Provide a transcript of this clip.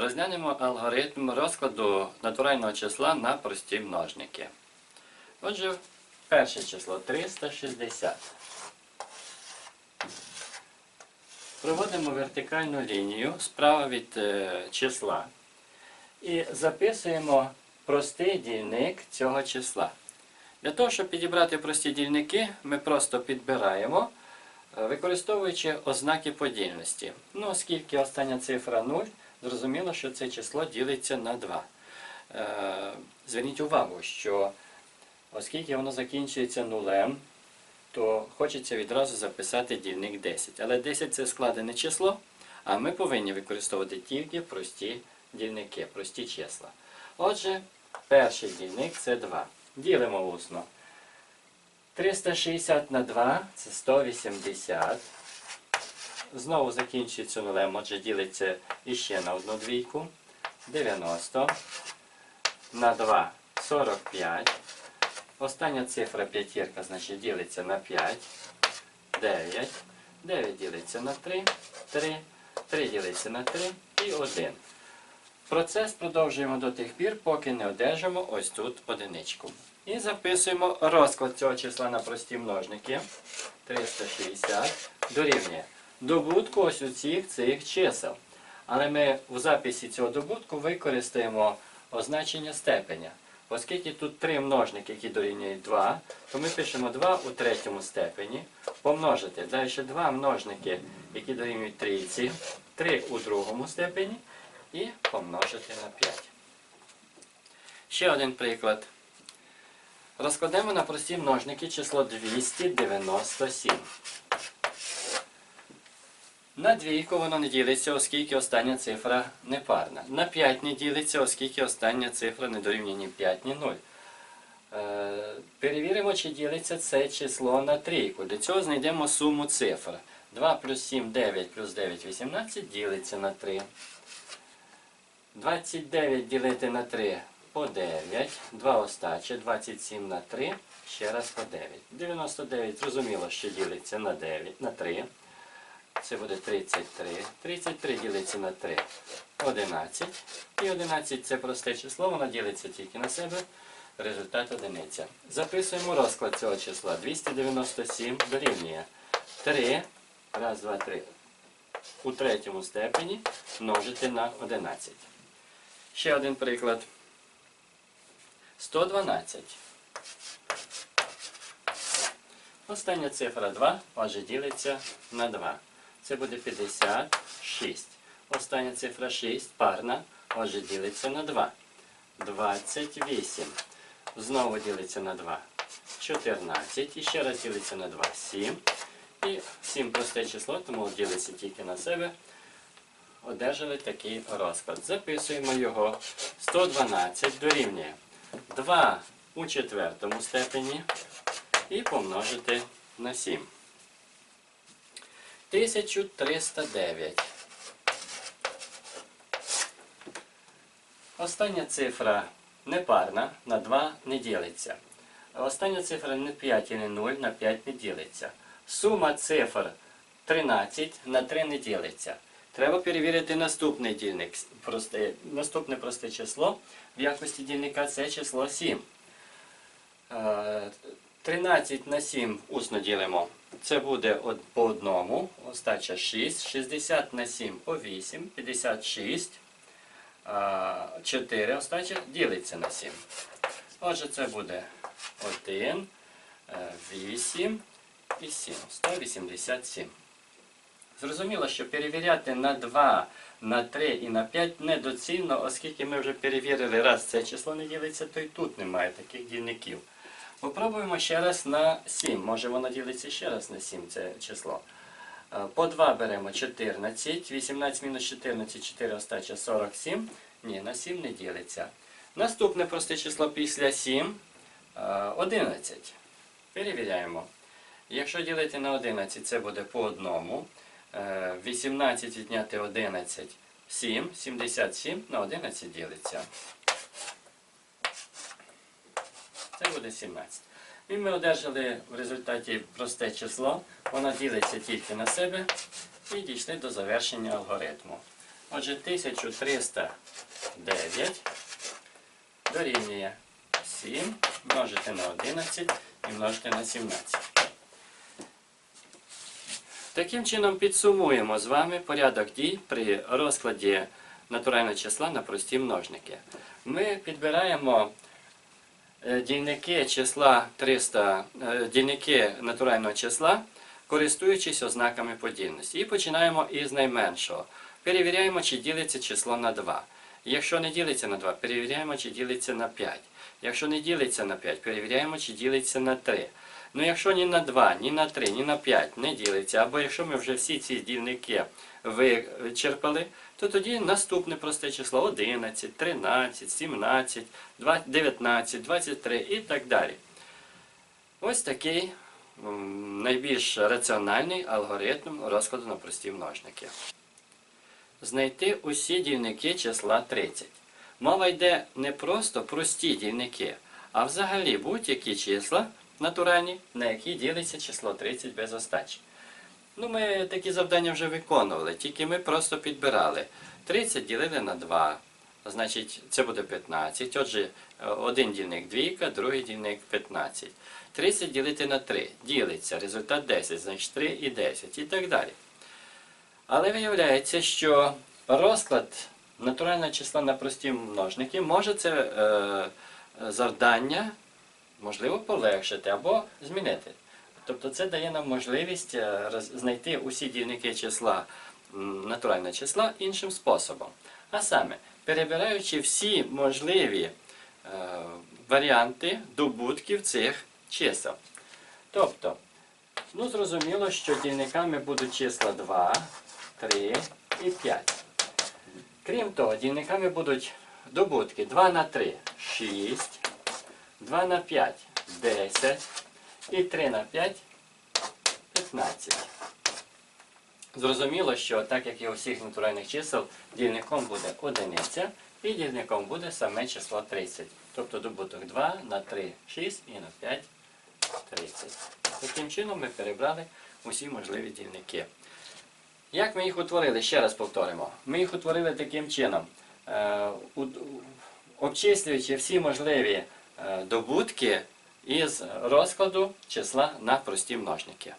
Розглянемо алгоритм розкладу натурального числа на прості множники. Отже, перше число 360. Проводимо вертикальну лінію справа від е, числа і записуємо простий дільник цього числа. Для того, щоб підібрати прості дільники, ми просто підбираємо, е, використовуючи ознаки подільності. Ну, оскільки остання цифра 0, зрозуміло, що це число ділиться на 2. Е, Зверніть увагу, що оскільки воно закінчується нулем, то хочеться відразу записати дільник 10. Але 10 це складене число, а ми повинні використовувати тільки прості дільники, прості числа. Отже, перший дільник це 2. Ділимо усно. 360 на 2 це 180. Знову закінчується нулем, отже ділиться іще на одну двійку. 90. На 2 45. Остання цифра п'ятірка, значить, ділиться на 5. 9. 9 ділиться на 3. 3. 3 ділиться на 3 і 1. Процес продовжуємо до тих пір, поки не одержимо ось тут одиничку. І записуємо розклад цього числа на прості множники. 360 дорівнює добутку ось усіх цих чисел. Але ми в записі цього добутку використаємо означення степеня. Оскільки тут три множники, які дорівнюють 2, то ми пишемо 2 у третьому степені, помножити. Далі ще два множники, які дорівнюють трійці, 3 у другому степені і помножити на 5. Ще один приклад. Розкладемо на прості множники число 297. На двійку воно не ділиться, оскільки остання цифра непарна. На 5 не ділиться, оскільки остання цифра не дорівнює ні 5, ні 0. Е, перевіримо, чи ділиться це число на трійку. Для цього знайдемо суму цифр. 2 плюс 7, 9 плюс 9, 18 ділиться на 3. 29 ділити на 3 по 9. 2 остачі, 27 на 3, ще раз по 9. 99 зрозуміло, що ділиться на 9, на 3. Це буде 33. 33 ділиться на 3. 11. І 11 це просте число, воно ділиться тільки на себе. Результат одиниця. Записуємо розклад цього числа. 297 дорівнює 3. Раз, два, три. У третьому степені множити на 11. Ще один приклад. 112. Остання цифра 2, отже, ділиться на 2. Це буде 56. Остання цифра 6, парна, отже, ділиться на 2. 28. Знову ділиться на 2. 14. І ще раз ділиться на 2. 7. І 7 просте число, тому ділиться тільки на себе. Одержали такий розклад. Записуємо його. 112 дорівнює 2 у четвертому степені і помножити на 7. 1309. Остання цифра непарна, на 2 не ділиться. Остання цифра не 5 і не 0, на 5 не ділиться. Сума цифр 13 на 3 не ділиться. Треба перевірити наступний дільник. Просте, наступне просте число в якості дільника це число 7. Е, 13 на 7 усно ділимо. Це буде по одному, остача 6, 60 на 7 по 8, 56, 4 остача ділиться на 7. Отже, це буде 1, 8 і 7, 187. Зрозуміло, що перевіряти на 2, на 3 і на 5 недоцільно, оскільки ми вже перевірили, раз це число не ділиться, то й тут немає таких дільників. Попробуємо ще раз на 7. Може воно ділиться ще раз на 7 це число. Е, По 2 беремо 14, 18 мінус 14, 4 остача 47. Ні, на 7 не ділиться. Наступне просте число після 7 е, 11. Перевіряємо. Якщо ділити на 11, це буде по одному. Е, 18 відняти 11 7, 77 на 11 ділиться. Це буде 17. І ми одержали в результаті просте число. Воно ділиться тільки на себе і дійшли до завершення алгоритму. Отже, 1309 дорівнює 7 множити на 11 і множити на 17. Таким чином підсумуємо з вами порядок дій при розкладі натурального числа на прості множники. Ми підбираємо дільники числа 300, е, дільники натурального числа, користуючись ознаками подільності. І починаємо із найменшого. Перевіряємо, чи ділиться число на 2. Якщо не ділиться на 2, перевіряємо, чи ділиться на 5. Якщо не ділиться на 5, перевіряємо, чи ділиться на 3. Ну, якщо ні на 2, ні на 3, ні на 5 не ділиться, або якщо ми вже всі ці дільники вичерпали, то тоді наступне просте число 11, 13, 17, 19, 23 і так далі. Ось такий найбільш раціональний алгоритм розкладу на прості множники. Знайти усі дільники числа 30. Мова йде не просто прості дільники, а взагалі будь-які числа натуральні, на які ділиться число 30 без остачі. Ну, ми такі завдання вже виконували, тільки ми просто підбирали. 30 ділили на 2, значить це буде 15. Отже, один дільник двійка, другий дільник 15. 30 ділити на 3 ділиться, результат 10, значить 3 і 10 і так далі. Але виявляється, що розклад натурального числа на прості множники може це е, завдання можливо полегшити або змінити. Тобто це дає нам можливість е, знайти усі дільники числа м, натурального числа іншим способом. А саме, перебираючи всі можливі е, варіанти добутків цих чисел. Тобто, ну зрозуміло, що дільниками будуть числа 2, 3 і 5. Крім того, дільниками будуть добутки 2 на 3 6, 2 на 5 10 і 3 на 5 15. Зрозуміло, що так як і у всіх натуральних чисел, дільником буде одиниця і дільником буде саме число 30. Тобто добуток 2 на 3 6 і на 5 30. Таким чином ми перебрали усі можливі дільники. Як ми їх утворили? Ще раз повторимо. Ми їх утворили таким чином, е, обчислюючи всі можливі е, добутки із розкладу числа на прості множники.